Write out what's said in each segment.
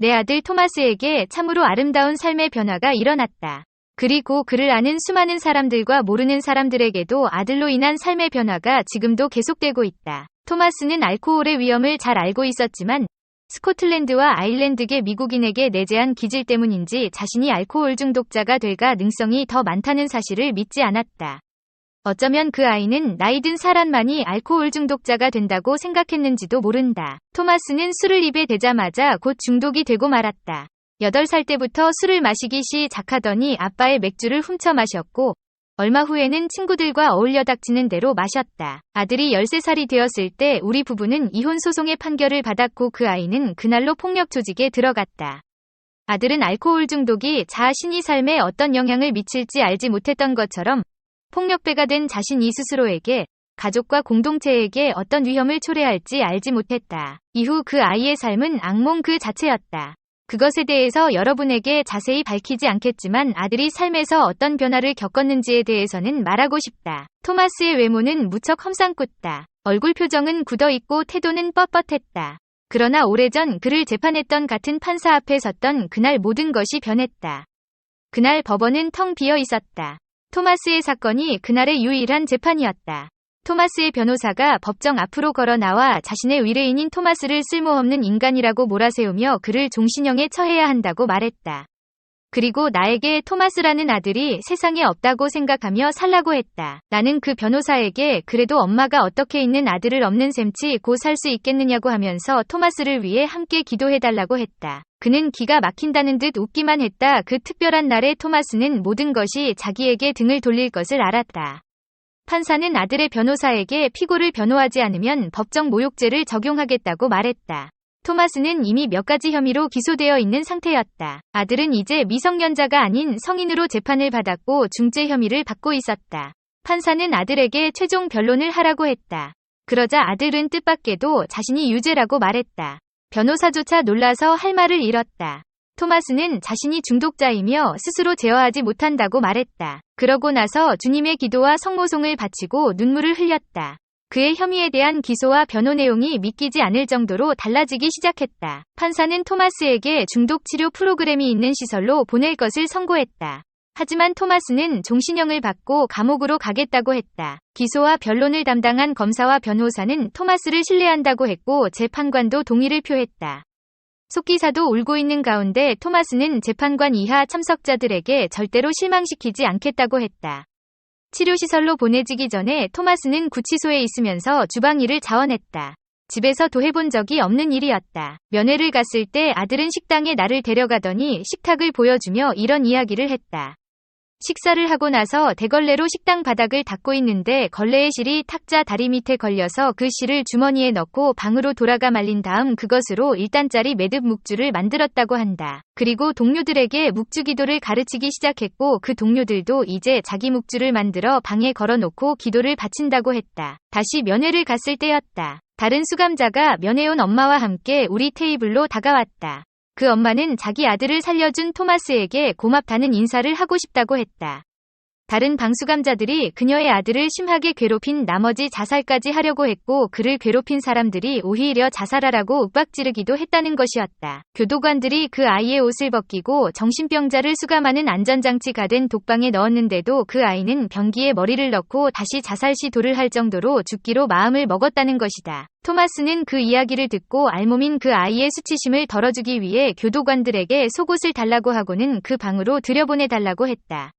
내 아들 토마스에게 참으로 아름다운 삶의 변화가 일어났다. 그리고 그를 아는 수많은 사람들과 모르는 사람들에게도 아들로 인한 삶의 변화가 지금도 계속되고 있다. 토마스는 알코올의 위험을 잘 알고 있었지만 스코틀랜드와 아일랜드계 미국인에게 내재한 기질 때문인지 자신이 알코올 중독자가 될 가 능성이 더 많다는 사실을 믿지 않았다. 어쩌면 그 아이는 나이 든 사람만이 알코올 중독자가 된다고 생각했는지도 모른다. 토마스는 술을 입에 대자마자 곧 중독이 되고 말았다. 8살 때부터 술을 마시기 시작하더니 아빠의 맥주를 훔쳐 마셨고 얼마 후에는 친구들과 어울려 닥치는 대로 마셨다. 아들이 13살이 되었을 때 우리 부부는 이혼 소송의 판결을 받았고 그 아이는 그날로 폭력 조직에 들어갔다. 아들은 알코올 중독이 자신이 삶에 어떤 영향을 미칠지 알지 못했던 것처럼 폭력배가 된 자신 이 스스로에게 가족과 공동체에게 어떤 위험을 초래할지 알지 못했다. 이후 그 아이의 삶은 악몽 그 자체였다. 그것에 대해서 여러분에게 자세히 밝히지 않겠지만 아들이 삶에서 어떤 변화를 겪었는지에 대해서는 말하고 싶다. 토마스의 외모는 무척 험상궂다. 얼굴 표정은 굳어있고 태도는 뻣뻣했다. 그러나 오래전 그를 재판했던 같은 판사 앞에 섰던 그날 모든 것이 변했다. 그날 법원은 텅 비어 있었다. 토마스의 사건이 그날의 유일한 재판이었다. 토마스의 변호사가 법정 앞으로 걸어 나와 자신의 의뢰인인 토마스를 쓸모없는 인간이라고 몰아세우며 그를 종신형에 처해야 한다고 말했다. 그리고 나에게 토마스라는 아들이 세상에 없다고 생각하며 살라고 했다. 나는 그 변호사에게 그래도 엄마가 어떻게 있는 아들을 없는 셈치 고 살 수 있겠느냐고 하면서 토마스를 위해 함께 기도해달라고 했다. 그는 기가 막힌다는 듯 웃기만 했다. 그 특별한 날에 토마스는 모든 것이 자기에게 등을 돌릴 것을 알았다. 판사는 아들의 변호사에게 피고를 변호하지 않으면 법정 모욕죄를 적용하겠다고 말했다. 토마스는 이미 몇 가지 혐의로 기소되어 있는 상태였다. 아들은 이제 미성년자가 아닌 성인으로 재판을 받았고 중죄 혐의를 받고 있었다. 판사는 아들에게 최종 변론을 하라고 했다. 그러자 아들은 뜻밖에도 자신이 유죄라고 말했다. 변호사조차 놀라서 할 말을 잃었다. 토마스는 자신이 중독자이며 스스로 제어하지 못한다고 말했다. 그러고 나서 주님의 기도와 성모송을 바치고 눈물을 흘렸다. 그의 혐의에 대한 기소와 변호 내용이 믿기지 않을 정도로 달라지기 시작했다. 판사는 토마스에게 중독 치료 프로그램이 있는 시설로 보낼 것을 선고했다. 하지만 토마스는 종신형을 받고 감옥으로 가겠다고 했다. 기소와 변론을 담당한 검사와 변호사는 토마스를 신뢰한다고 했고 재판관도 동의를 표했다. 속기사도 울고 있는 가운데 토마스는 재판관 이하 참석자들에게 절대로 실망시키지 않겠다고 했다. 치료시설로 보내지기 전에 토마스는 구치소에 있으면서 주방 일을 자원했다. 집에서 도해본 적이 없는 일이었다. 면회를 갔을 때 아들은 식당에 나를 데려가더니 식탁을 보여주며 이런 이야기를 했다. 식사를 하고 나서 대걸레로 식당 바닥을 닦고 있는데 걸레의 실이 탁자 다리 밑에 걸려서 그 실을 주머니에 넣고 방으로 돌아가 말린 다음 그것으로 1단짜리 매듭 묵주를 만들었다고 한다. 그리고 동료들에게 묵주 기도를 가르치기 시작했고 그 동료들도 이제 자기 묵주를 만들어 방에 걸어놓고 기도를 바친다고 했다. 다시 면회를 갔을 때였다. 다른 수감자가 면회온 엄마와 함께 우리 테이블로 다가왔다. 그 엄마는 자기 아들을 살려준 토마스에게 고맙다는 인사를 하고 싶다고 했다. 다른 방수감자들이 그녀의 아들을 심하게 괴롭힌 나머지 자살까지 하려고 했고 그를 괴롭힌 사람들이 오히려 자살하라고 윽박지르기도 했다는 것이었다. 교도관들이 그 아이의 옷을 벗기고 정신병자를 수감하는 안전장치가 된 독방에 넣었는데도 그 아이는 변기에 머리를 넣고 다시 자살 시 도를 할 정도로 죽기로 마음을 먹었다는 것이다. 토마스는 그 이야기를 듣고 알몸인 그 아이의 수치심을 덜어주기 위해 교도관들에게 속옷을 달라고 하고는 그 방으로 들여보내달라고 했다.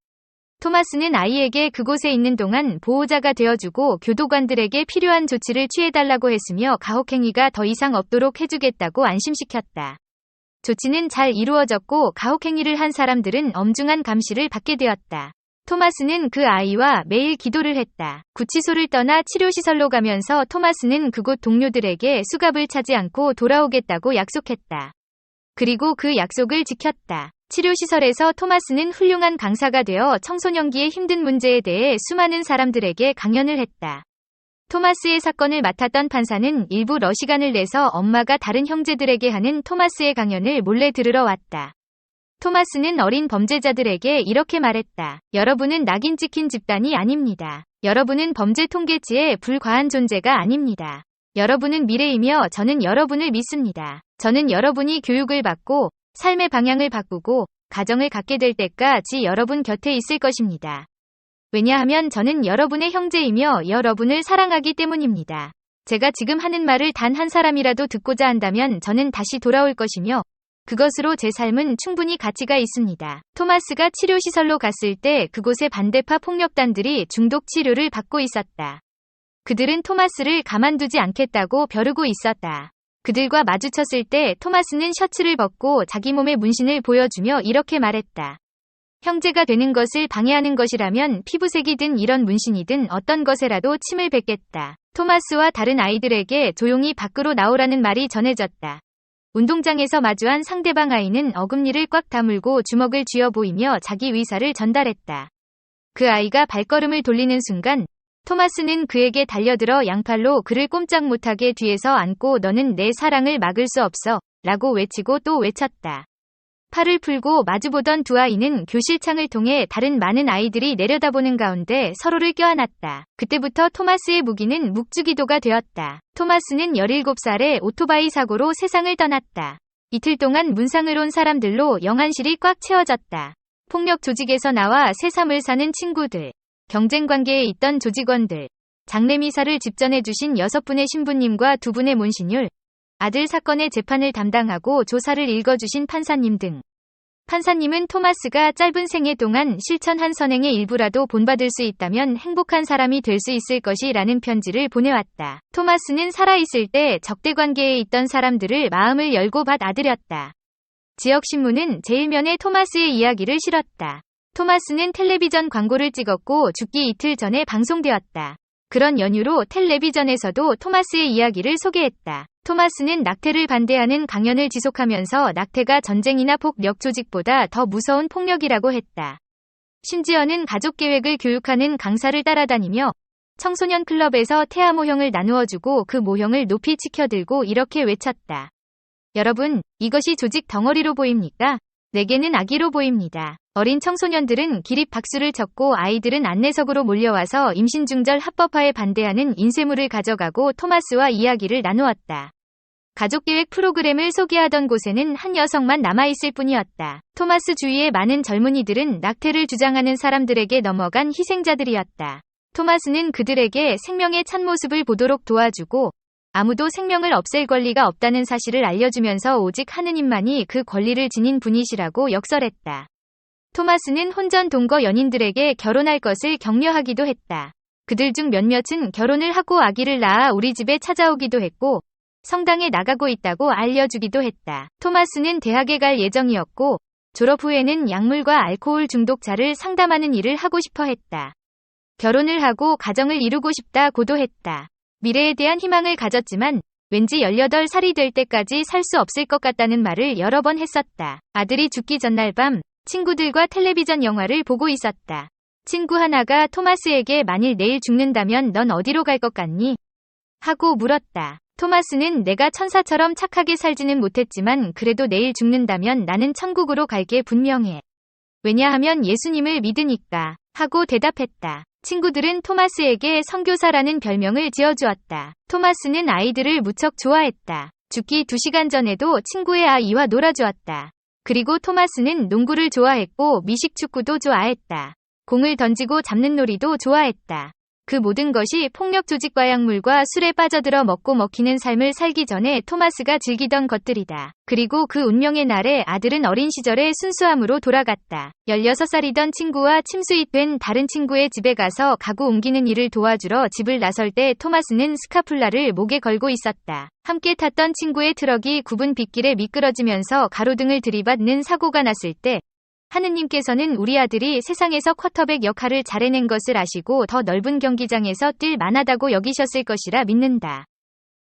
토마스는 아이에게 그곳에 있는 동안 보호자가 되어주고 교도관들에게 필요한 조치를 취해달라고 했으며 가혹행위가 더 이상 없도록 해주겠다고 안심시켰다. 조치는 잘 이루어졌고 가혹행위를 한 사람들은 엄중한 감시를 받게 되었다. 토마스는 그 아이와 매일 기도를 했다. 구치소를 떠나 치료시설로 가면서 토마스는 그곳 동료들에게 수갑을 차지 않고 돌아오겠다고 약속했다. 그리고 그 약속을 지켰다. 치료시설에서 토마스는 훌륭한 강사가 되어 청소년기의 힘든 문제에 대해 수많은 사람들에게 강연을 했다. 토마스의 사건을 맡았던 판사는 일부 러시간을 내서 엄마가 다른 형제들에게 하는 토마스의 강연을 몰래 들으러 왔다. 토마스는 어린 범죄자들에게 이렇게 말했다. 여러분은 낙인 찍힌 집단이 아닙니다. 여러분은 범죄 통계치의 불과한 존재가 아닙니다. 여러분은 미래이며 저는 여러분을 믿습니다. 저는 여러분이 교육을 받고 삶의 방향을 바꾸고 가정을 갖게 될 때까지 여러분 곁에 있을 것입니다. 왜냐하면 저는 여러분의 형제이며 여러분을 사랑하기 때문입니다. 제가 지금 하는 말을 단 한 사람이라도 듣고자 한다면 저는 다시 돌아올 것이며 그것으로 제 삶은 충분히 가치가 있습니다. 토마스가 치료시설로 갔을 때 그곳의 반대파 폭력단들이 중독 치료를 받고 있었다. 그들은 토마스를 가만두지 않겠다고 벼르고 있었다. 그들과 마주쳤을 때 토마스는 셔츠를 벗고 자기 몸의 문신을 보여주며 이렇게 말했다. 형제가 되는 것을 방해하는 것이라면 피부색이든 이런 문신이든 어떤 것에라도 침을 뱉겠다. 토마스와 다른 아이들에게 조용히 밖으로 나오라는 말이 전해졌다. 운동장에서 마주한 상대방 아이는 어금니를 꽉 다물고 주먹을 쥐어 보이며 자기 의사를 전달했다. 그 아이가 발걸음을 돌리는 순간 토마스는 그에게 달려들어 양팔로 그를 꼼짝 못하게 뒤에서 안고 너는 내 사랑을 막을 수 없어 라고 외치고 또 외쳤다. 팔을 풀고 마주보던 두 아이는 교실 창을 통해 다른 많은 아이들이 내려다보는 가운데 서로를 껴안았다. 그때부터 토마스의 무기는 묵주기도가 되었다. 토마스는 17살에 오토바이 사고로 세상을 떠났다. 이틀 동안 문상을 온 사람들로 영안실이 꽉 채워졌다. 폭력 조직에서 나와 새삼을 사는 친구들, 경쟁 관계에 있던 조직원들, 장례미사를 집전해주신 여섯 분의 신부님과 두 분의 문신율, 아들 사건의 재판을 담당하고 조사를 읽어주신 판사님 등. 판사님은 토마스가 짧은 생애 동안 실천한 선행의 일부라도 본받을 수 있다면 행복한 사람이 될 수 있을 것이라는 편지를 보내왔다. 토마스는 살아있을 때 적대 관계에 있던 사람들을 마음을 열고 받아들였다. 지역신문은 제일면에 토마스의 이야기를 실었다. 토마스는 텔레비전 광고를 찍었고 죽기 이틀 전에 방송되었다. 그런 연유로 텔레비전에서도 토마스의 이야기를 소개했다. 토마스는 낙태를 반대하는 강연을 지속하면서 낙태가 전쟁이나 폭력 조직보다 더 무서운 폭력이라고 했다. 심지어는 가족 계획을 교육하는 강사를 따라다니며 청소년 클럽에서 태아 모형을 나누어주고 그 모형을 높이 치켜들고 이렇게 외쳤다. 여러분, 이것이 조직 덩어리로 보입니까? 내게는 아기로 보입니다. 어린 청소년들은 기립 박수를 쳤고 아이들은 안내석으로 몰려와서 임신중절 합법화에 반대하는 인쇄물을 가져가고 토마스와 이야기를 나누었다. 가족계획 프로그램을 소개하던 곳에는 한 여성만 남아있을 뿐이었다. 토마스 주위의 많은 젊은이들은 낙태를 주장하는 사람들에게 넘어간 희생자들이었다. 토마스는 그들에게 생명의 참모습을 보도록 도와주고 아무도 생명을 없앨 권리가 없다는 사실을 알려주면서 오직 하느님만이 그 권리를 지닌 분이시라고 역설했다. 토마스는 혼전 동거 연인들에게 결혼할 것을 격려하기도 했다. 그들 중 몇몇은 결혼을 하고 아기를 낳아 우리 집에 찾아오기도 했고 성당에 나가고 있다고 알려주기도 했다. 토마스는 대학에 갈 예정이었고 졸업 후에는 약물과 알코올 중독자를 상담하는 일을 하고 싶어 했다. 결혼을 하고 가정을 이루고 싶다고도 했다. 미래에 대한 희망을 가졌지만 왠지 18살이 될 때까지 살 수 없을 것 같다는 말을 여러 번 했었다. 아들이 죽기 전날 밤 친구들과 텔레비전 영화를 보고 있었다. 친구 하나가 토마스에게 만일 내일 죽는다면 넌 어디로 갈 것 같니? 하고 물었다. 토마스는 내가 천사처럼 착하게 살지는 못했지만 그래도 내일 죽는다면 나는 천국으로 갈 게 분명해. 왜냐하면 예수님을 믿으니까. 하고 대답했다. 친구들은 토마스에게 선교사라는 별명을 지어주었다. 토마스는 아이들을 무척 좋아했다. 죽기 2시간 전에도 친구의 아이와 놀아주었다. 그리고 토마스는 농구를 좋아했고 미식축구도 좋아했다. 공을 던지고 잡는 놀이도 좋아했다. 그 모든 것이 폭력 조직과 약물과 술에 빠져들어 먹고 먹히는 삶을 살기 전에 토마스가 즐기던 것들이다. 그리고 그 운명의 날에 아들은 어린 시절의 순수함으로 돌아갔다. 16살이던 친구와 침수잇된 다른 친구의 집에 가서 가구 옮기는 일을 도와주러 집을 나설 때 토마스는 스카플라를 목에 걸고 있었다. 함께 탔던 친구의 트럭이 굽은 빗길에 미끄러지면서 가로등을 들이받는 사고가 났을 때 하느님께서는 우리 아들이 세상에서 쿼터백 역할을 잘해낸 것을 아시고 더 넓은 경기장에서 뛸 만하다고 여기셨을 것이라 믿는다.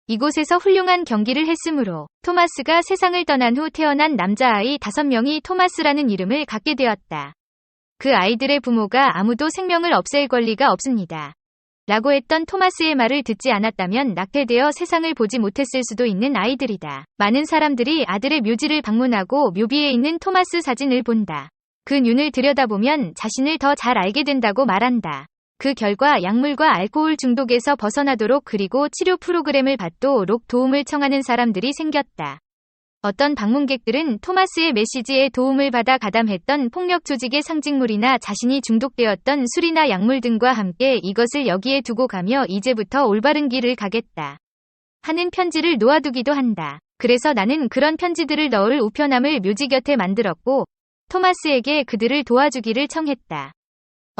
이곳에서 훌륭한 경기를 했으므로 토마스가 세상을 떠난 후 태어난 남자아이 5명이 토마스라는 이름을 갖게 되었다. 그 아이들의 부모가 아무도 생명을 없앨 권리가 없습니다. 라고 했던 토마스의 말을 듣지 않았다면 낙태되어 세상을 보지 못했을 수도 있는 아이들이다. 많은 사람들이 아들의 묘지를 방문하고 묘비에 있는 토마스 사진을 본다. 그 눈을 들여다보면 자신을 더 잘 알게 된다고 말한다. 그 결과 약물과 알코올 중독에서 벗어나도록 그리고 치료 프로그램을 받도록 도움을 청하는 사람들이 생겼다. 어떤 방문객들은 토마스의 메시지에 도움을 받아 가담했던 폭력 조직의 상징물이나 자신이 중독되었던 술이나 약물 등과 함께 이것을 여기에 두고 가며 이제부터 올바른 길을 가겠다. 하는 편지를 놓아두기도 한다. 그래서 나는 그런 편지들을 넣을 우편함을 묘지 곁에 만들었고, 토마스에게 그들을 도와주기를 청했다.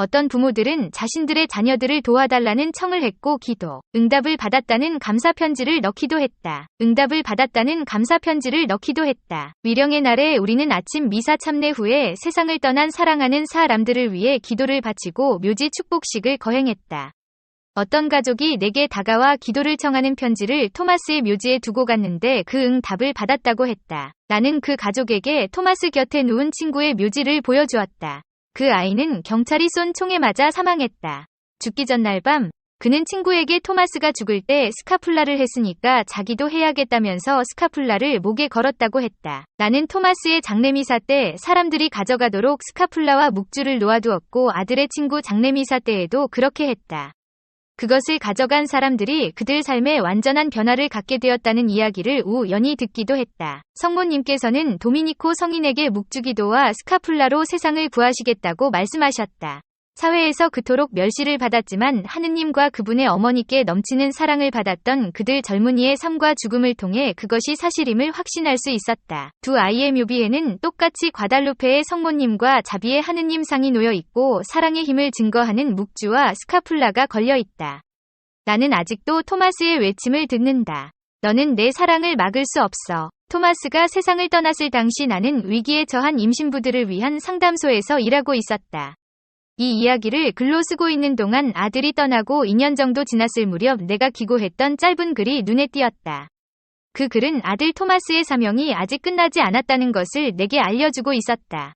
어떤 부모들은 자신들의 자녀들을 도와달라는 청을 했고 기도, 응답을 받았다는 감사 편지를 넣기도 했다. 응답을 받았다는 감사 편지를 넣기도 했다. 위령의 날에 우리는 아침 미사 참례 후에 세상을 떠난 사랑하는 사람들을 위해 기도를 바치고 묘지 축복식을 거행했다. 어떤 가족이 내게 다가와 기도를 청하는 편지를 토마스의 묘지에 두고 갔는데 그 응답을 받았다고 했다. 나는 그 가족에게 토마스 곁에 누운 친구의 묘지를 보여주었다. 그 아이는 경찰이 쏜 총에 맞아 사망했다. 죽기 전날 밤, 그는 친구에게 토마스가 죽을 때 스카풀라를 했으니까 자기도 해야겠다면서 스카풀라를 목에 걸었다고 했다. 나는 토마스의 장례미사 때 사람들이 가져가도록 스카풀라와 묵주를 놓아두었고 아들의 친구 장례미사 때에도 그렇게 했다. 그것을 가져간 사람들이 그들 삶에 완전한 변화를 갖게 되었다는 이야기를 우연히 듣기도 했다. 성모님께서는 도미니코 성인에게 묵주기도와 스카풀라로 세상을 구하시겠다고 말씀하셨다. 사회에서 그토록 멸시를 받았지만 하느님과 그분의 어머니께 넘치는 사랑을 받았던 그들 젊은이의 삶과 죽음을 통해 그것이 사실임을 확신할 수 있었다. 두 아이의 묘비에는 똑같이 과달루페의 성모님과 자비의 하느님 상이 놓여 있고 사랑의 힘을 증거하는 묵주와 스카풀라가 걸려 있다. 나는 아직도 토마스의 외침을 듣는다. 너는 내 사랑을 막을 수 없어. 토마스가 세상을 떠났을 당시 나는 위기에 처한 임신부들을 위한 상담소에서 일하고 있었다. 이 이야기를 글로 쓰고 있는 동안 아들이 떠나고 2년 정도 지났을 무렵 내가 기고했던 짧은 글이 눈에 띄었다. 그 글은 아들 토마스의 사명이 아직 끝나지 않았다는 것을 내게 알려주고 있었다.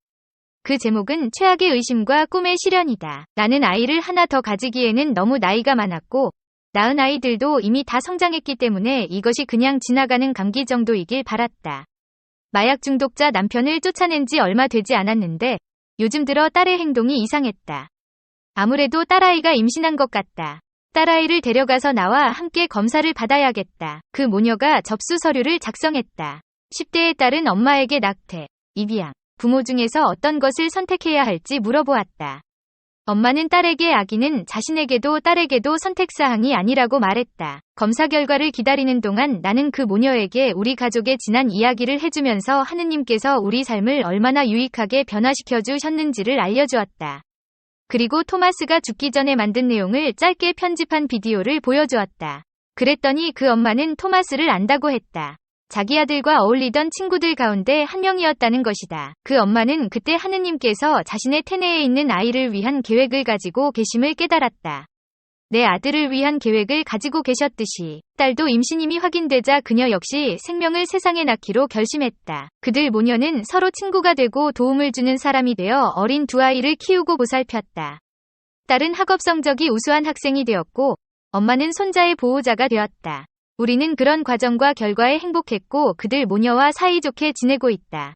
그 제목은 최악의 의심과 꿈의 실현이다. 나는 아이를 하나 더 가지기에는 너무 나이가 많았고, 낳은 아이들도 이미 다 성장했기 때문에 이것이 그냥 지나가는 감기 정도이길 바랐다. 마약 중독자 남편을 쫓아낸 지 얼마 되지 않았는데, 요즘 들어 딸의 행동이 이상했다. 아무래도 딸아이가 임신한 것 같다. 딸아이를 데려가서 나와 함께 검사를 받아야겠다. 그 모녀가 접수 서류를 작성했다. 10대의 딸은 엄마에게 낙태, 입양, 부모 중에서 어떤 것을 선택해야 할지 물어보았다. 엄마는 딸에게 아기는 자신에게도 딸에게도 선택사항이 아니라고 말했다. 검사 결과를 기다리는 동안 나는 그 모녀에게 우리 가족의 지난 이야기를 해주면서 하느님께서 우리 삶을 얼마나 유익하게 변화시켜 주셨는지를 알려주었다. 그리고 토마스가 죽기 전에 만든 내용을 짧게 편집한 비디오를 보여주었다. 그랬더니 그 엄마는 토마스를 안다고 했다. 자기 아들과 어울리던 친구들 가운데 한 명이었다는 것이다. 그 엄마는 그때 하느님께서 자신의 태내에 있는 아이를 위한 계획을 가지고 계심을 깨달았다. 내 아들을 위한 계획을 가지고 계셨듯이 딸도 임신임이 확인되자 그녀 역시 생명을 세상에 낳기로 결심했다. 그들 모녀는 서로 친구가 되고 도움을 주는 사람이 되어 어린 두 아이를 키우고 보살폈다. 딸은 학업 성적이 우수한 학생이 되었고 엄마는 손자의 보호자가 되었다. 우리는 그런 과정과 결과에 행복했고 그들 모녀와 사이좋게 지내고 있다.